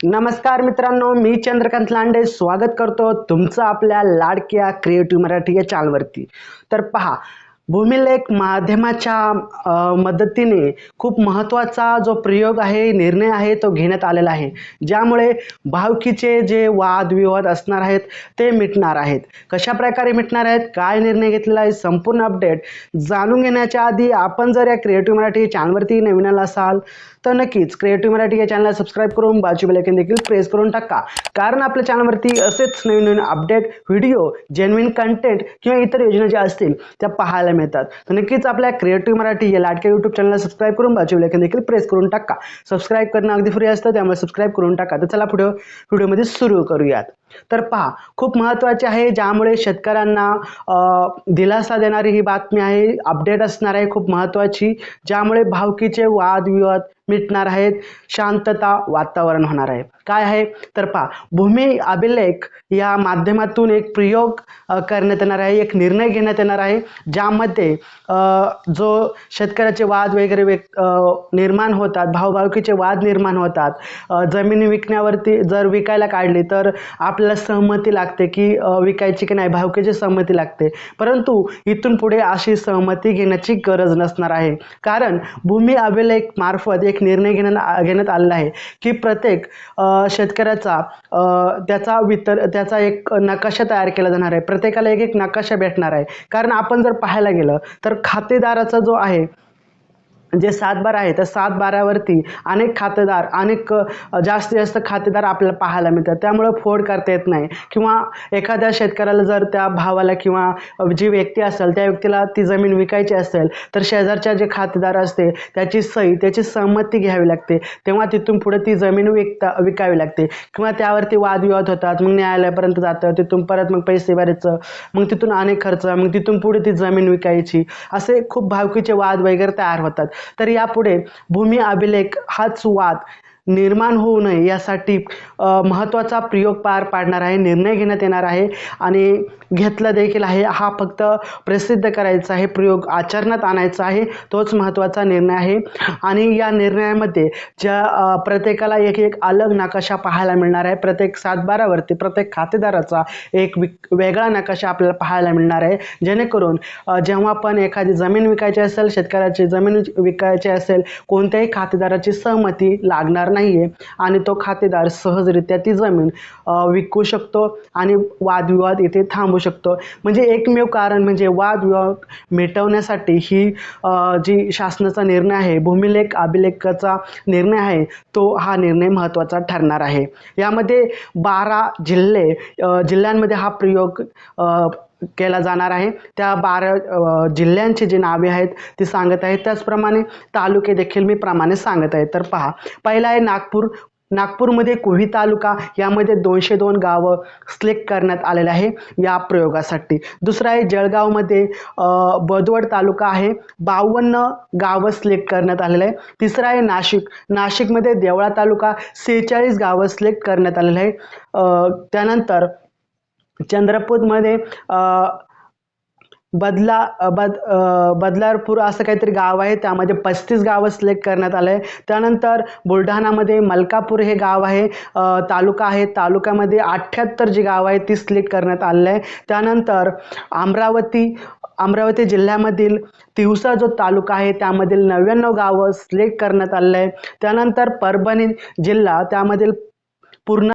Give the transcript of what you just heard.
नमस्कार मित्रांनो मी चंद्रकांत लांडे. स्वागत करतो तुमचं आपल्या लाडक्या क्रिएटिव्ह मराठी या चॅनलवरती तर पहा भूमिलेख माध्यमाच्या मदतीने खूप महत्त्वाचा जो प्रयोग आहे निर्णय आहे तो घेण्यात आलेला आहे. ज्यामुळे भावकीचे जे वादविवाद असणार आहेत ते मिटणार आहेत. कशा प्रकारे मिटणार आहेत काय निर्णय घेतलेला आहे संपूर्ण अपडेट जाणून घेण्याच्या आधी आपण जर या क्रिएटिव्ह मराठी चॅनलवरती नवीन आला असाल तर नक्कीच क्रिएटिव्ह मराठी या चॅनलला सबस्क्राईब करून बाजू बेलायकन देखील प्रेस करून टाका. कारण आपल्या चॅनलवरती असेच नवीन नवीन अपडेट व्हिडिओ जेन्युन कंटेंट किंवा इतर योजना ज्या असतील त्या पाहायला मिळतात. तर नक्कीच आपल्या क्रिएटिव्ह मराठी या लाटक्या यूट्यूब चॅनलला सबस्क्राईब करून बाजू बेलायकन देखील प्रेस करून टाका. सबस्क्राईब करणं अगदी फ्री असतं त्यामुळे सबस्क्राईब करून टाका. तर चला पुढे व्हिडिओमध्ये सुरू करूयात. तर पहा खूप महत्त्वाचे आहे ज्यामुळे शेतकऱ्यांना दिलासा देणारी ही बातमी आहे अपडेट असणार आहे खूप महत्त्वाची ज्यामुळे भावकीचे वादविवाद मिटणार आहेत शांतता वातावरण होणार आहे. काय आहे? तर पहा भूमी अभिलेख या माध्यमातून एक प्रयोग करण्यात येणार आहे एक निर्णय घेण्यात येणार आहे ज्यामध्ये जो शेतकऱ्याचे वाद वगैरे व्यक्त निर्माण होतात भावभावकीचे वाद निर्माण होतात जमीन विकण्यावरती जर विकायला काढली तर आपल्याला सहमती लागते की विकायची की नाही भावकीची सहमती लागते. परंतु इथून पुढे अशी सहमती घेण्याची गरज नसणार आहे. कारण भूमी अभिलेख मार्फत एक निर्णय घेण्यात घेण्यात आलेला आहे की प्रत्येक शेतकऱ्याचा त्याचा वितर त्याचा एक नकाशा तयार केला जाणार आहे. प्रत्येकाला एक एक नकाशा भेटणार आहे. कारण आपण जर पाहायला गेलं तर खातेदाराचा जो आहे जे सात बारा आहे त्या सात बारावरती अनेक खातेदार अनेक जास्तीत जास्त खातेदार आपल्याला पाहायला मिळतात. त्यामुळं फोड करता येत नाही. किंवा एखाद्या शेतकऱ्याला जर त्या भावाला किंवा जी व्यक्ती असेल त्या व्यक्तीला ती जमीन विकायची असेल तर शेजारच्या जे खातेदार असते त्याची सही त्याची सहमती घ्यावी लागते. तेव्हा तिथून पुढे ती जमीन विकता विकावी लागते. किंवा त्यावरती वादविवाद होतात. मग न्यायालयापर्यंत जातं. तिथून परत मग पैसे भरायचं. मग तिथून अनेक खर्च. मग तिथून पुढे ती जमीन विकायची. असे खूप भावकीचे वाद वगैरे तयार होतात. तर यापुढे भूमी अभिलेख हाच वाद निर्माण होऊ नये यासाठी महत्त्वाचा प्रयोग पार पाडणार आहे निर्णय घेण्यात येणार आहे. आणि घेतला देखील आहे. हा फक्त प्रसिद्ध करायचा आहे प्रयोग आचरणात आणायचा आहे तोच महत्त्वाचा निर्णय आहे. आणि या निर्णयामध्ये ज्या प्रत्येकाला एक एक अलग नकाशा पाहायला मिळणार आहे. प्रत्येक सातबारावरती प्रत्येक खातेदाराचा एक विक वेगळा नकाशा आपल्याला पाहायला मिळणार आहे. जेणेकरून जेव्हा पण एखादी जमीन विकायची असेल शेतकऱ्याची जमीन विकायची असेल कोणत्याही खातेदाराची सहमती लागणार नाही आहे आणि तो खातेदार सहजरित्या ती जमीन विकू शकतो. आणि वादविवाद इथे थांबू शकतो. म्हणजे एकमेव कारण म्हणजे वादविवाद मिटवण्यासाठी ही जी शासनाचा निर्णय आहे भूमिलेख अभिलेखाचा निर्णय आहे तो हा निर्णय महत्त्वाचा ठरणार आहे. यामध्ये बारा जिल्हे जिल्ह्यांमध्ये हा प्रयोग केला जाणार आहे. त्या बारा जिल्ह्यांची जी नावे आहेत ती सांगत आहेत. त्याचप्रमाणे तालुके देखील मी प्रमाणे सांगत आहे. तर पहा पहिला आहे नागपूर नागपूरमध्ये कोही तालुका यामध्ये दोनशे दोन गावं सिलेक्ट करण्यात आलेलं आहे या प्रयोगासाठी. दुसरं आहे जळगावमध्ये बदवड तालुका आहे बावन्न गावं सिलेक्ट करण्यात आलेलं आहे. तिसरं आहे नाशिक. नाशिकमध्ये देवळा तालुका सेहेचाळीस गावं सिलेक्ट करण्यात आलेलं आहे. त्यानंतर चंद्रपूरमध्ये बदला बद बदलारपूर असं काहीतरी गाव आहे. त्यामध्ये पस्तीस गावं सिलेक्ट करण्यात आलं आहे त्यानंतर बुलढाणामध्ये मलकापूर हे गाव आहे. तालुका आहे. तालुक्यामध्ये अठ्ठ्याहत्तर जी गावं आहे ती सिलेक्ट करण्यात आलेलं आहे त्यानंतर अमरावती अमरावती जिल्ह्यामधील तिवसा जो तालुका आहे त्यामधील नव्याण्णव गावं सिलेक्ट करण्यात आलेलं आहे त्यानंतर परभणी जिल्हा त्यामधील पूर्ण